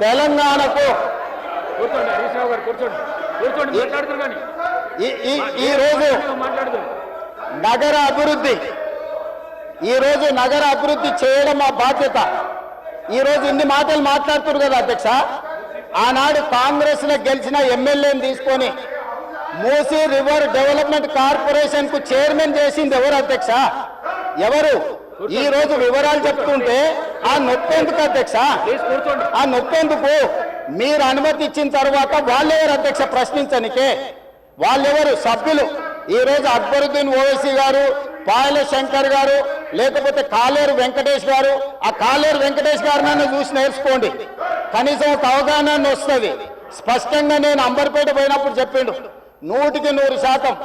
తెలంగాణకు. కూర్చోండి హరీష్ రావు గారు కూర్చోండి. కూర్చోండి మాట్లాడుతున్నారు కానీ. ఈ- ఈ ఈ రోజు మాట్లాడుతున్నారు. నగర అభివృద్ధి ఈ రోజు నగర అభివృద్ధి చేయడం మా బాధ్యత. ఈ రోజు ఇన్ని మాటలు మాట్లాడుతున్నారు కదా అధ్యక్ష. ఆనాడు కాంగ్రెస్లో గెలిచిన ఎమ్మెల్యేని తీసుకొని మూసీ రివర్ డెవలప్మెంట్ కార్పొరేషన్కు చైర్మన్ చేసింది ఎవరు అధ్యక్ష? ఎవరు? ఈ రోజు వివరాలు చెప్తుంటే ఆ నొప్పేందుకు అధ్యక్ష? ప్లీజ్ కూర్చోండి. ఆ నొప్పేందుకు మీరు అనుమతి ఇచ్చిన తర్వాత వాళ్ళెవరు అధ్యక్ష? ప్రశ్నించనికే. వాళ్ళెవరు? సభ్యులు. ఈ రోజు అక్బరుద్దీన్ ఓవైసీ గారు పాయల శంకర్ గారు లేకపోతే కాలేరు వెంకటేష్ గారు ఆ కాలేరు వెంకటేష్ గారినైనా చూసి నేర్చుకోండి. కనీసం ఒక అవగాహన వస్తుంది. స్పష్టంగా నేను అంబర్పేట పోయినప్పుడు చెప్పిండు. నూటికి నూరు శాతం.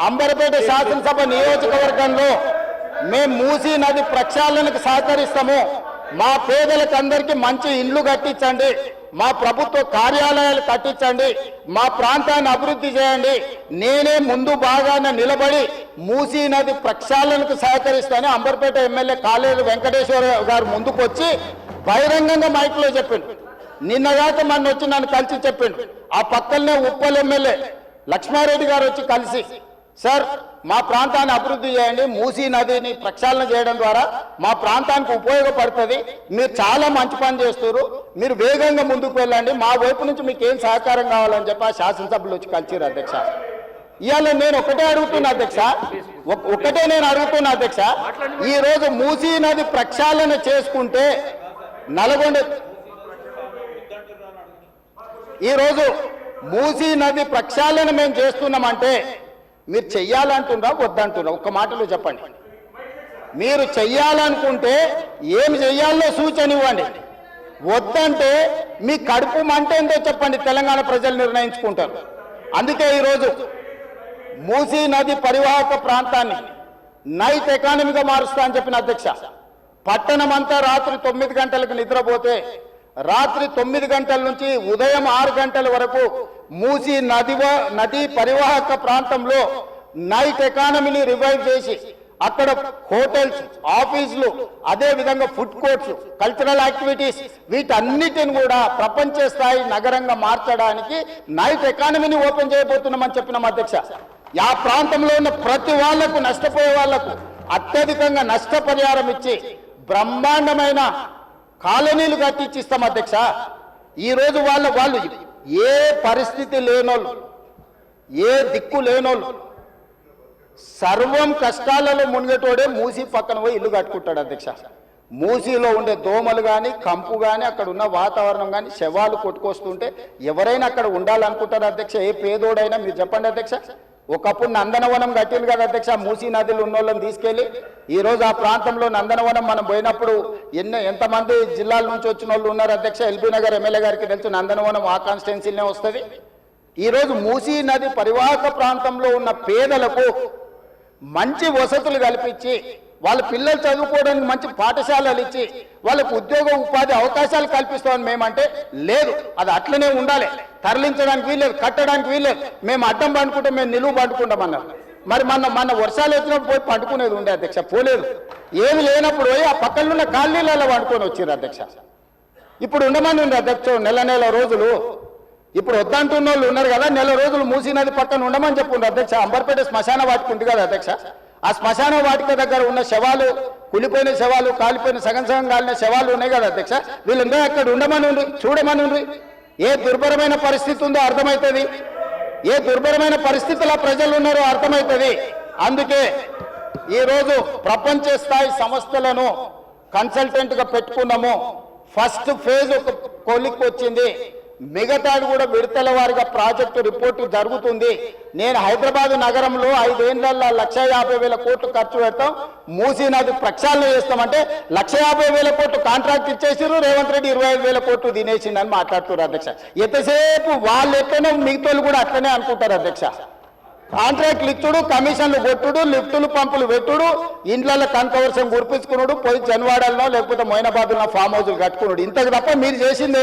అంబర్పేట శాసనసభ నియోజకవర్గంలో మేము మూసీ నది ప్రక్షాళనకు సహకరిస్తాము. మా పేదలకు అందరికీ మంచి ఇండ్లు కట్టించండి. మా ప్రభుత్వ కార్యాలయాలు కట్టించండి. మా ప్రాంతాన్ని అభివృద్ధి చేయండి. నేనే ముందు భాగాన నిలబడి మూసీ నది ప్రక్షాళనకు సహకరిస్తానని అంబర్పేట ఎమ్మెల్యే కాలేరు వెంకటేశ్వర గారు ముందుకు వచ్చి బహిరంగంగా మైక్లో చెప్పిండు. నిన్నగాక మన వచ్చి నన్ను కలిసి చెప్పిండు. ఆ పక్కనే ఉప్పల్ ఎమ్మెల్యే లక్ష్మారెడ్డి గారు వచ్చి కలిసి సార్ మా ప్రాంతాన్ని అభివృద్ధి చేయండి. మూసీ నదిని ప్రక్షాళన చేయడం ద్వారా మా ప్రాంతానికి ఉపయోగపడుతుంది. మీరు చాలా మంచి పని చేస్తారు మీరు వేగంగా ముందుకు వెళ్ళండి. మా వైపు నుంచి మీకు ఏం సహకారం కావాలని చెప్పి ఆ శాసనసభ్యులు వచ్చి కలిసిరు అధ్యక్ష. ఇవాళ నేను ఒకటే అడుగుతున్నా అధ్యక్ష. ఒకటే నేను అడుగుతున్నా అధ్యక్ష. ఈరోజు మూసీ నది ప్రక్షాళన చేసుకుంటే నల్గొండ ఈరోజు మూసీ నది ప్రక్షాళన మేము చేస్తున్నామంటే మీరు చెయ్యాలంటున్నా వద్దంటున్నా ఒక్క మాటలో చెప్పండి. మీరు చెయ్యాలనుకుంటే ఏం చెయ్యాలో సూచన ఇవ్వండి వద్దంటే మీ కడుపు మంట ఏందో చెప్పండి తెలంగాణ ప్రజలు నిర్ణయించుకుంటారు. అందుకే ఈరోజు మూసీ నది పరివాహక ప్రాంతాన్ని నైట్ ఎకానమీగా మారుస్తా అని చెప్పిన అధ్యక్ష. పట్టణం అంతా రాత్రి తొమ్మిది గంటలకు నిద్రపోతే రాత్రి తొమ్మిది గంటల నుంచి ఉదయం ఆరు గంటల వరకు మూసీ నది నదీ పరివాహక ప్రాంతంలో నైట్ ఎకానమీని రివైవ్ చేసి అక్కడ హోటల్స్ ఆఫీసులు అదే విధంగా ఫుడ్ కోర్ట్స్ కల్చరల్ యాక్టివిటీస్ వీటన్నిటిని కూడా ప్రపంచ స్థాయి నగరంగా మార్చడానికి నైట్ ఎకానమీని ఓపెన్ చేయబోతున్నామని చెప్పినాం అధ్యక్ష. ఆ ప్రాంతంలో ఉన్న ప్రతి వాళ్ళకు నష్టపోయే వాళ్ళకు అత్యధికంగా నష్టపరిహారం ఇచ్చి బ్రహ్మాండమైన కాలనీలు కట్టించిస్తాం అధ్యక్ష. ఈ రోజు వాళ్ళ వాళ్ళు ఏ పరిస్థితి లేనోళ్ళు ఏ దిక్కు లేనోళ్ళు సర్వం కష్టాలలో మునిగేటోడే మూసి పక్కన పోయి ఇల్లు కట్టుకుంటాడు అధ్యక్ష. మూసీలో ఉండే దోమలు కానీ కంపు కానీ అక్కడ ఉన్న వాతావరణం కానీ శవాలు కొట్టుకొస్తుంటే ఎవరైనా అక్కడ ఉండాలనుకుంటారు అధ్యక్ష? ఏ పేదోడైనా మీరు చెప్పండి అధ్యక్ష. ఒకప్పుడు నందనవనం కట్టింది కదా అధ్యక్ష మూసీ నదిలో ఉన్న వాళ్ళని ఈరోజు ఆ ప్రాంతంలో నందనవనం మనం పోయినప్పుడు ఎన్నో ఎంతమంది జిల్లాల నుంచి వచ్చిన వాళ్ళు ఉన్నారు అధ్యక్ష ఎల్బీ నగర్ ఎమ్మెల్యే గారికి తెలుసు నందనవనం ఆ కాన్స్టిట్యున్సీనే వస్తుంది. ఈరోజు మూసీ నది పరివాహక ప్రాంతంలో ఉన్న పేదలకు మంచి వసతులు కల్పించి వాళ్ళ పిల్లలు చదువుకోవడానికి మంచి పాఠశాలలు ఇచ్చి వాళ్ళకు ఉద్యోగ ఉపాధి అవకాశాలు కల్పిస్తామని మేమంటే లేదు అది అట్లనే ఉండాలి. తరలించడానికి వీల్లేదు కట్టడానికి వీల్లేదు. మేము అడ్డం పండుకుంటే మేము నిలువు పండుకుంటామన్నారు మరి మన మన వర్షాలు వచ్చినప్పుడు పోయి పండుకునేది ఉండే అధ్యక్ష పోలేదు. ఏమి లేనప్పుడు పోయి ఆ పక్కన ఉన్న కాలనీలలో పండుకొని వచ్చిర్రు అధ్యక్ష. ఇప్పుడు ఉండమని ఉంది అధ్యక్ష నెల నెల రోజులు. ఇప్పుడు వద్దంటున్న వాళ్ళు ఉన్నారు కదా నెల రోజులు మూసినది పక్కన ఉండమని చెప్పుండ్రు అధ్యక్ష. అంబర్పేట శ్మశాన వాటిక ఉంది కదా అధ్యక్ష. ఆ శ్మశాన వాటిక దగ్గర ఉన్న శవాలు కులిపోయిన శవాలు కాలిపోయిన సగం సగం కాలిన శవాలు ఉన్నాయి కదా అధ్యక్ష. వీళ్ళందరూ అక్కడ ఉండమని ఉండి చూడమని ఉండి ఏ దుర్భరమైన పరిస్థితి ఉందో అర్థమవుతుంది ఏ దుర్భరమైన పరిస్థితుల్లో ప్రజలు ఉన్నారో అర్థమవుతుంది అందుకే ఈరోజు ప్రపంచ స్థాయి సంస్థలను కన్సల్టెంట్గా పెట్టుకున్నాము. ఫస్ట్ ఫేజ్ ఒక కొలిక్కి వచ్చింది. మిగతాది కూడా విడతల వారిగా ప్రాజెక్టు రిపోర్టు జరుగుతుంది. నేను హైదరాబాద్ నగరంలో ఐదేళ్ళలో లక్ష యాభై వేల కోట్లు ఖర్చు పెడతాం. మూసీ నది ప్రక్షాళన చేస్తామంటే లక్ష యాభై వేల కోట్లు కాంట్రాక్ట్ ఇచ్చేసారు రేవంత్ రెడ్డి ఇరవై ఐదు వేల కోట్లు తినేసిండని మాట్లాడుతున్నారు అధ్యక్ష. ఎంతసేపు వాళ్ళు ఎట్లనే మిగతాలు కూడా అట్లనే అనుకుంటారు అధ్యక్ష. కాంట్రాక్ట్లు ఇచ్చుడు కమిషన్లు కొట్టుడు లిఫ్టులు పంపులు పెట్టుడు ఇండ్లలో కనకవర్షం కురిపించుకున్నాడు పోయి జన్వాడల్లో లేకపోతే మొయినాబాద్లో ఫామ్ హౌజులు కట్టుకున్నాడు ఇంతకు తప్ప మీరు చేసింది